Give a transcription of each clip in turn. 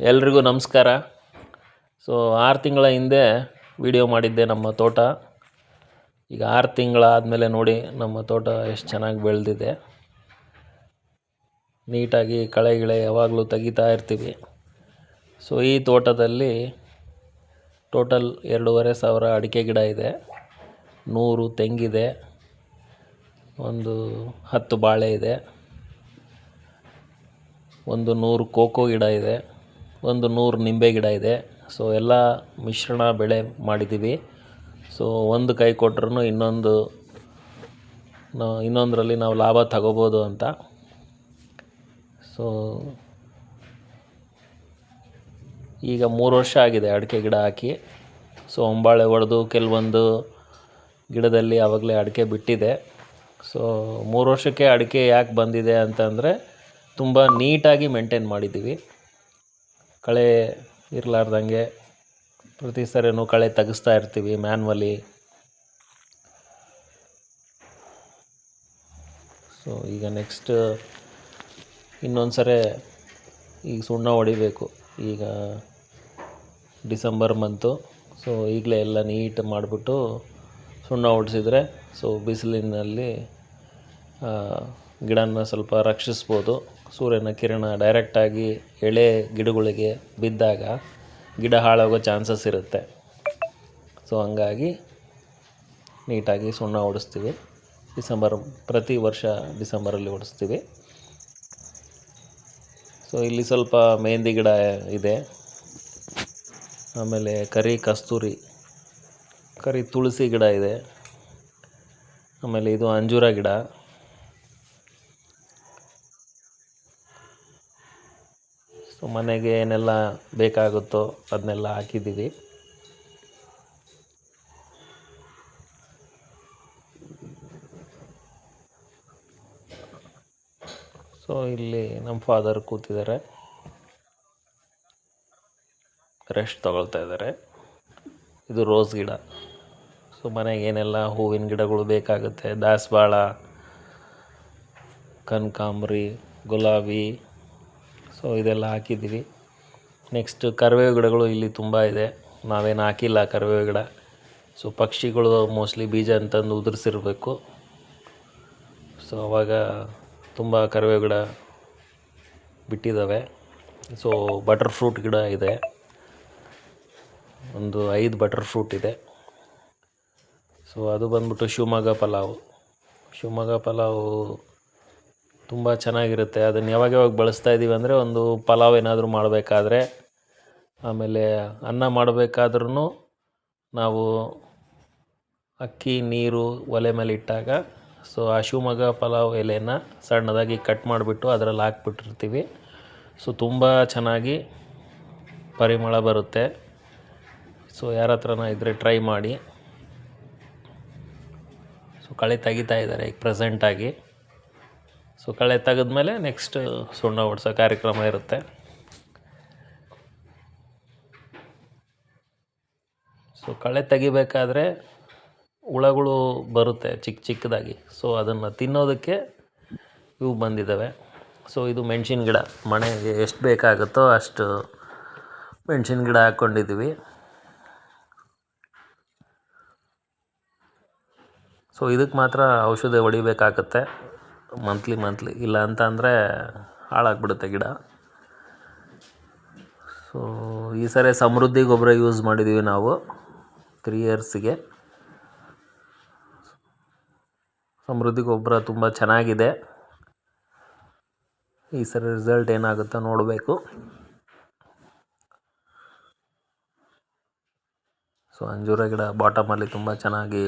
ಎಲ್ರಿಗೂ ನಮಸ್ಕಾರ. ಸೊ ಆರು ತಿಂಗಳ ಹಿಂದೆ ವಿಡಿಯೋ ಮಾಡಿದ್ದೆ ನಮ್ಮ ತೋಟ. ಈಗ ಆರು ತಿಂಗಳಾದಮೇಲೆ ನೋಡಿ ನಮ್ಮ ತೋಟ ಎಷ್ಟು ಚೆನ್ನಾಗಿ ಬೆಳೆದಿದೆ. ನೀಟಾಗಿ ಕಳೆ ಗಿಳೆ ಯಾವಾಗಲೂ ತೆಗಿತಾ ಇರ್ತೀವಿ. ಸೊ ಈ ತೋಟದಲ್ಲಿ ಟೋಟಲ್ ಎರಡೂವರೆ ಸಾವಿರ ಅಡಿಕೆ ಗಿಡ ಇದೆ. ನೂರು ತೆಂಗಿದೆ. ಒಂದು ಹತ್ತು ಬಾಳೆ ಇದೆ. ಒಂದು ನೂರು ಕೋಕೋ ಗಿಡ ಇದೆ. ಒಂದು ನೂರು ನಿಂಬೆ ಗಿಡ ಇದೆ. ಸೊ ಎಲ್ಲ ಮಿಶ್ರಣ ಬೆಳೆ ಮಾಡಿದ್ದೀವಿ ಸೊ ಒಂದು ಕೈ ಕೊಟ್ರೂ ಇನ್ನೊಂದು ಇನ್ನೊಂದರಲ್ಲಿ ನಾವು ಲಾಭ ತಗೋಬೋದು ಅಂತ. ಸೊ ಈಗ ಮೂರು ವರ್ಷ ಆಗಿದೆ ಅಡಿಕೆ ಗಿಡ ಹಾಕಿ. ಸೊ ಹೊಂಬಾಳೆ ಹೊಡೆದು ಕೆಲವೊಂದು ಗಿಡದಲ್ಲಿ ಆವಾಗಲೇ ಅಡಿಕೆ ಬಿಟ್ಟಿದೆ. ಸೊ ಮೂರು ವರ್ಷಕ್ಕೆ ಅಡಿಕೆ ಯಾಕೆ ಬಂದಿದೆ ಅಂತಂದರೆ ತುಂಬ ನೀಟಾಗಿ ಮೇಂಟೈನ್ ಮಾಡಿದ್ದೀವಿ ಕಳೆ ಇರಲಾರ್ದಂಗೆ ಪ್ರತಿ ಸರಿನೂ ಕಳೆ ತೆಗೆಸ್ತಾ ಇರ್ತೀವಿ ಮ್ಯಾನ್ವಲಿ. ಸೊ ಈಗ ನೆಕ್ಸ್ಟ್ ಇನ್ನೊಂದು ಸರಿ ಈಗ ಸುಣ್ಣ ಹೊಡಿಬೇಕು. ಈಗ ಡಿಸೆಂಬರ್ ಮಂತು ಸೊ ಈಗಲೇ ಎಲ್ಲ ನೀಟ್ ಮಾಡಿಬಿಟ್ಟು ಸುಣ್ಣ ಹೊಡ್ಸಿದ್ರೆ ಸೊ ಬಿಸಿಲಿನಲ್ಲಿ ಗಿಡನ ಸ್ವಲ್ಪ ರಕ್ಷಿಸ್ಬೋದು. ಸೂರ್ಯನ ಕಿರಣ ಡೈರೆಕ್ಟಾಗಿ ಎಳೆ ಗಿಡಗಳಿಗೆ ಬಿದ್ದಾಗ ಗಿಡ ಹಾಳಾಗೋ ಚಾನ್ಸಸ್ ಇರುತ್ತೆ. ಸೊ ಹಂಗಾಗಿ ನೀಟಾಗಿ ಸುಣ್ಣ ಹೊಡೆಸ್ತೀವಿ ಡಿಸೆಂಬರ್, ಪ್ರತಿ ವರ್ಷ ಡಿಸೆಂಬರಲ್ಲಿ ಹೊಡೆಸ್ತೀವಿ ಸೊ ಇಲ್ಲಿ ಸ್ವಲ್ಪ ಮೆಹಂದಿ ಗಿಡ ಇದೆ. ಆಮೇಲೆ ಕರಿ ಕಸ್ತೂರಿ, ಕರಿ ತುಳಸಿ ಗಿಡ ಇದೆ. ಆಮೇಲೆ ಇದು ಅಂಜೂರ ಗಿಡ. ಸೊ ಮನೆಗೆ ಏನೆಲ್ಲ ಬೇಕಾಗುತ್ತೋ ಅದನ್ನೆಲ್ಲ ಹಾಕಿದ್ದೀವಿ. ಸೊ ಇಲ್ಲಿ ನಮ್ಮ ಫಾದರ್ ಕೂತಿದ್ದಾರೆ. ರೆಸ್ಟ್ ತಗೊಳ್ತಾ ಇದ್ದಾರೆ. ಇದು ರೋಸ್ ಗಿಡ. ಸೊ ಮನೆಗೆ ಏನೆಲ್ಲ ಹೂವಿನ ಗಿಡಗಳು ಬೇಕಾಗುತ್ತೆ? ದಾಸವಾಳ, ಕನಕಾಂಬ್ರಿ, ಗುಲಾಬಿ ಸೊ ಇದೆಲ್ಲ ಹಾಕಿದ್ದೀವಿ. ನೆಕ್ಸ್ಟ್ ಕರಿಬೇವು ಗಿಡಗಳು ಇಲ್ಲಿ ತುಂಬ ಇದೆ. ನಾವೇನು ಹಾಕಿಲ್ಲ ಕರಿಬೇವು ಗಿಡ. ಸೊ ಪಕ್ಷಿಗಳು ಮೋಸ್ಟ್ಲಿ ಬೀಜ ಅಂತಂದು ಉದುರಿಸಿರ್ಬೇಕು. ಸೊ ಅವಾಗ ತುಂಬ ಕರಿಬೇವು ಗಿಡ ಬಿಟ್ಟಿದ್ದಾವೆ ಸೊ ಬಟರ್ ಫ್ರೂಟ್ ಗಿಡ ಇದೆ. ಒಂದು ಐದು ಬಟರ್ ಫ್ರೂಟ್ ಇದೆ. ಸೊ ಅದು ಬಂದ್ಬಿಟ್ಟು ಶಿವಮೊಗ್ಗ ಪಲಾವು. ಶಿವಮೊಗ್ಗ ಪಲಾವು ತುಂಬ ಚೆನ್ನಾಗಿರುತ್ತೆ. ಅದನ್ನು ಯಾವಾಗ ಯಾವಾಗ ಬಳಸ್ತಾ ಇದ್ದೀವಿ ಅಂದರೆ ಒಂದು ಪಲಾವ್ ಏನಾದರೂ ಮಾಡಬೇಕಾದ್ರೆ, ಆಮೇಲೆ ಅನ್ನ ಮಾಡಬೇಕಾದ್ರೂ ನಾವು ಅಕ್ಕಿ, ನೀರು, ಒಲೆ ಮೇಲೆ ಇಟ್ಟಾಗ ಸೊ ಆ ಶಿವಮೊಗ್ಗ ಪಲಾವ್ ಎಲೆನ ಸಣ್ಣದಾಗಿ ಕಟ್ ಮಾಡಿಬಿಟ್ಟು ಅದರಲ್ಲಿ ಹಾಕ್ಬಿಟ್ಟಿರ್ತೀವಿ. ಸೊ ತುಂಬ ಚೆನ್ನಾಗಿ ಪರಿಮಳ ಬರುತ್ತೆ. ಸೊ ಯಾರ ಹತ್ರನ ಇದ್ದರೆ ಟ್ರೈ ಮಾಡಿ. ಸೊ ಕಳೆ ತೆಗಿತಾ ಇದ್ದಾರೆ ಈಗ ಪ್ರೆಸೆಂಟಾಗಿ ಸೊ ಕಳೆ ತೆಗೆದ್ಮೇಲೆ ನೆಕ್ಸ್ಟ್ ಸುಣ್ಣ ಹೊಡ್ಸೋ ಕಾರ್ಯಕ್ರಮ ಇರುತ್ತೆ. ಸೊ ಕಳೆ ತೆಗಿಬೇಕಾದ್ರೆ ಹುಳಗಳು ಬರುತ್ತೆ ಚಿಕ್ಕ ಚಿಕ್ಕದಾಗಿ. ಸೊ ಅದನ್ನು ತಿನ್ನೋದಕ್ಕೆ ಇವು ಬಂದಿದ್ದಾವೆ ಸೊ ಇದು ಮೆಣಸಿನ ಗಿಡ. ಮನೆಗೆ ಎಷ್ಟು ಬೇಕಾಗುತ್ತೋ ಅಷ್ಟು ಮೆಣಸಿನ ಗಿಡ ಹಾಕ್ಕೊಂಡಿದ್ದೀವಿ ಸೊ ಇದಕ್ಕೆ ಮಾತ್ರ ಔಷಧಿ ಹೊಡಿಬೇಕಾಗತ್ತೆ. ಮಂತ್ಲಿ ಮಂತ್ಲಿ ಇಲ್ಲ ಅಂತ ಅಂದರೆ ಹಾಳಾಗ್ಬಿಡುತ್ತೆ ಗಿಡ. ಸೊ ಈ ಸರಿ ಸಮೃದ್ಧಿ ಗೊಬ್ಬರ ಯೂಸ್ ಮಾಡಿದ್ದೀವಿ ನಾವು ತ್ರೀ ಇಯರ್ಸಿಗೆ ಸಮೃದ್ಧಿ ಗೊಬ್ಬರ ತುಂಬ ಚೆನ್ನಾಗಿದೆ. ಈ ಸರಿ ರಿಸಲ್ಟ್ ಏನಾಗುತ್ತೋ ನೋಡಬೇಕು. ಸೊ ಅಂಜೂರ ಗಿಡ ಬಾಟಮಲ್ಲಿ ತುಂಬ ಚೆನ್ನಾಗಿ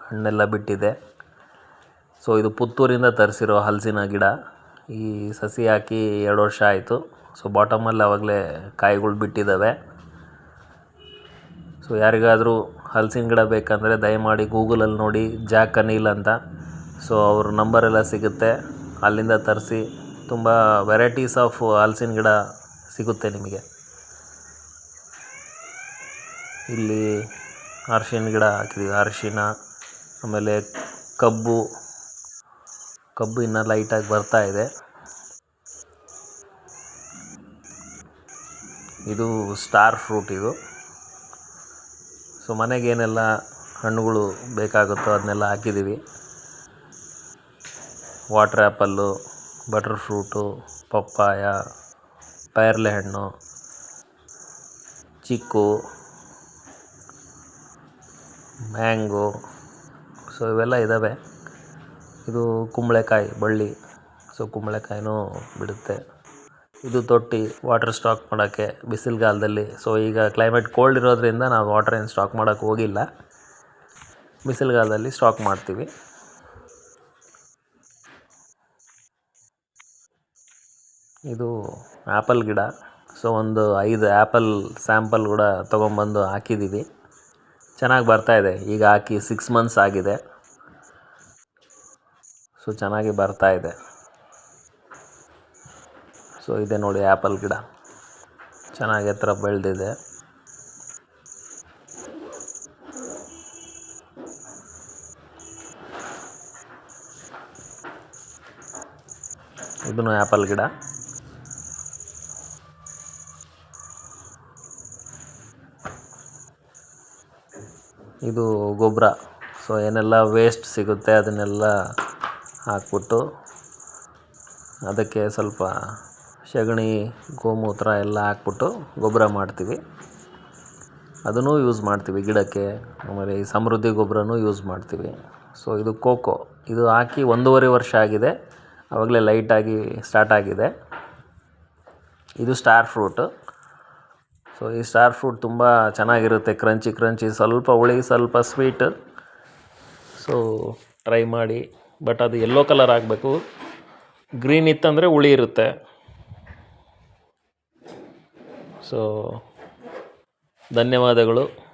ಹಣ್ಣೆಲ್ಲ ಬಿಟ್ಟಿದೆ. ಸೊ ಇದು ಪುತ್ತೂರಿಂದ ತರಿಸಿರೋ ಹಲಸಿನ ಗಿಡ. ಈ ಸಸಿ ಹಾಕಿ ಎರಡು ವರ್ಷ ಆಯಿತು. ಸೊ ಬಾಟಮಲ್ಲಿ ಆವಾಗಲೇ ಕಾಯಿಗಳು ಬಿಟ್ಟಿದ್ದಾವೆ ಸೊ ಯಾರಿಗಾದರೂ ಹಲಸಿನ ಗಿಡ ಬೇಕಂದರೆ ದಯಮಾಡಿ ಗೂಗಲಲ್ಲಿ ನೋಡಿ, ಜಾಕ್ ಅನಿಲ್ ಅಂತ. ಸೊ ಅವ್ರ ನಂಬರೆಲ್ಲ ಸಿಗುತ್ತೆ. ಅಲ್ಲಿಂದ ತರಿಸಿ ತುಂಬ ವೆರೈಟೀಸ್ ಆಫ್ ಹಲಸಿನ ಗಿಡ ಸಿಗುತ್ತೆ ನಿಮಗೆ. ಇಲ್ಲಿ ಅರ್ಶಿನ ಗಿಡ ಹಾಕಿದ್ದೀವಿ ಅರಿಶಿನ, ಆಮೇಲೆ ಕಬ್ಬು ಕಬ್ಬು ಇನ್ನೂ ಲೈಟಾಗಿ ಬರ್ತಾ ಇದೆ. ಇದು ಸ್ಟಾರ್ ಫ್ರೂಟ್ ಇದು. ಸೊ ಮನೆಗೆ ಏನೆಲ್ಲ ಹಣ್ಣುಗಳು ಬೇಕಾಗುತ್ತೋ ಅದನ್ನೆಲ್ಲ ಹಾಕಿದ್ದೀವಿ. Water apple, butter fruit, papaya, ಪೈರ್ಲೆ ಹಣ್ಣು, ಚಿಕ್ಕು, ಮ್ಯಾಂಗೋ. ಸೊ ಇವೆಲ್ಲ ಇದ್ದಾವೆ. ಇದು ಕುಂಬಳಕಾಯಿ, ಬಳ್ಳಿ. ಸೊ ಕುಂಬಳಕಾಯಿನೂ ಬಿಡುತ್ತೆ. ಇದು ತೊಟ್ಟಿ ವಾಟರ್ ಸ್ಟಾಕ್ ಮಾಡೋಕ್ಕೆ ಬಿಸಿಲುಗಾಲದಲ್ಲಿ. ಸೊ ಈಗ ಕ್ಲೈಮೇಟ್ ಕೋಲ್ಡ್ ಇರೋದರಿಂದ ನಾವು ವಾಟರ್ ಏನು ಸ್ಟಾಕ್ ಮಾಡೋಕ್ಕೆ ಹೋಗಿಲ್ಲ. ಬಿಸಿಲುಗಾಲದಲ್ಲಿ ಸ್ಟಾಕ್ ಮಾಡ್ತೀವಿ. ಇದು ಆ್ಯಪಲ್ ಗಿಡ. ಸೊ ಒಂದು ಐದು ಆ್ಯಪಲ್ ಸ್ಯಾಂಪಲ್ ಕೂಡ ತೊಗೊಂಬಂದು ಹಾಕಿದ್ದೀವಿ ಚೆನ್ನಾಗಿ ಬರ್ತಾಯಿದೆ ಈಗ ಹಾಕಿ ಸಿಕ್ಸ್ ಮಂತ್ಸ್ ಆಗಿದೆ. ಸೊ ಚೆನ್ನಾಗಿ ಬರ್ತಾ ಇದೆ. ಸೊ ಇದೆ ನೋಡಿ ಆ್ಯಪಲ್ ಗಿಡ. ಚೆನ್ನಾಗಿ ಎತ್ತರ ಬೆಳೆದಿದೆ. ಇದನ್ನು ಆ್ಯಪಲ್ ಗಿಡ. ಇದು ಗೊಬ್ಬರ ಸೊ ಏನೆಲ್ಲ ವೇಸ್ಟ್ ಸಿಗುತ್ತೆ ಅದನ್ನೆಲ್ಲ ಹಾಕ್ಬಿಟ್ಟು ಅದಕ್ಕೆ ಸ್ವಲ್ಪ ಸಗಣಿ, ಗೋಮೂತ್ರ ಎಲ್ಲ ಹಾಕ್ಬಿಟ್ಟು ಗೊಬ್ಬರ ಮಾಡ್ತೀವಿ. ಅದನ್ನು ಯೂಸ್ ಮಾಡ್ತೀವಿ ಗಿಡಕ್ಕೆ. ಆಮೇಲೆ ಈ ಸಮೃದ್ಧಿ ಗೊಬ್ಬರನೂ ಯೂಸ್ ಮಾಡ್ತೀವಿ. ಸೊ ಇದು ಕೋಕೋ. ಇದು ಹಾಕಿ ಒಂದೂವರೆ ವರ್ಷ ಆಗಿದೆ. ಆವಾಗಲೇ ಲೈಟಾಗಿ ಸ್ಟಾರ್ಟ್ ಆಗಿದೆ. ಇದು ಸ್ಟಾರ್ ಫ್ರೂಟು ಸೊ ಈ ಸ್ಟಾರ್ ಫ್ರೂಟ್ ತುಂಬ ಚೆನ್ನಾಗಿರುತ್ತೆ. ಕ್ರಂಚಿ ಕ್ರಂಚಿ ಸ್ವಲ್ಪ ಹುಳಿ, ಸ್ವಲ್ಪ ಸ್ವೀಟ್ ಸೊ ಟ್ರೈ ಮಾಡಿ. ಬಟ್ ಅದು ಎಲ್ಲೋ ಕಲರ್ ಆಗಬೇಕು. ಗ್ರೀನ್ ಇತ್ತಂದರೆ ಹುಳಿ ಇರುತ್ತೆ. ಸೊ ಧನ್ಯವಾದಗಳು.